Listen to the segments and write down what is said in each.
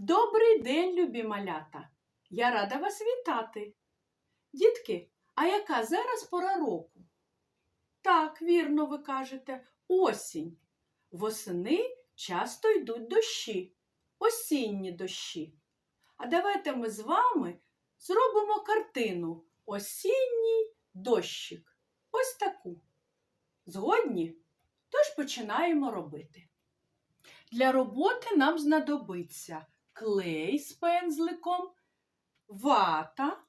Добрий день, любі малята! Я рада вас вітати. Дітки, а яка зараз пора року? Так, вірно, ви кажете, осінь. Восени часто йдуть дощі, осінні дощі. А давайте ми з вами зробимо картину Осінній дощик. Ось таку. Згодні? Тож починаємо робити. Для роботи нам знадобиться клей з пензликом, вата,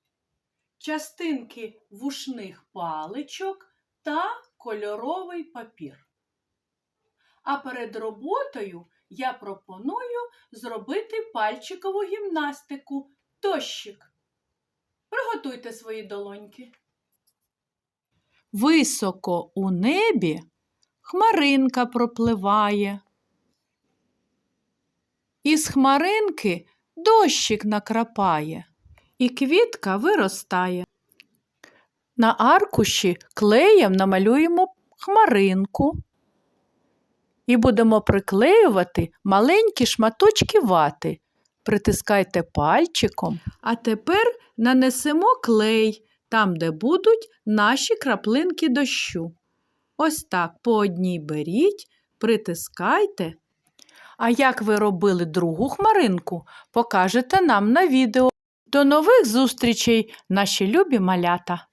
частинки вушних паличок та кольоровий папір. А перед роботою я пропоную зробити пальчикову гімнастику дощик. Приготуйте свої долоньки. Високо у небі хмаринка пропливає. Із хмаринки дощик накрапає, і квітка виростає. На аркуші клеєм намалюємо хмаринку і будемо приклеювати маленькі шматочки вати. Притискайте пальчиком. А тепер нанесемо клей там, де будуть наші краплинки дощу. Ось так по одній беріть, притискайте. А як ви робили другу хмаринку, покажете нам на відео. До нових зустрічей, наші любі малята!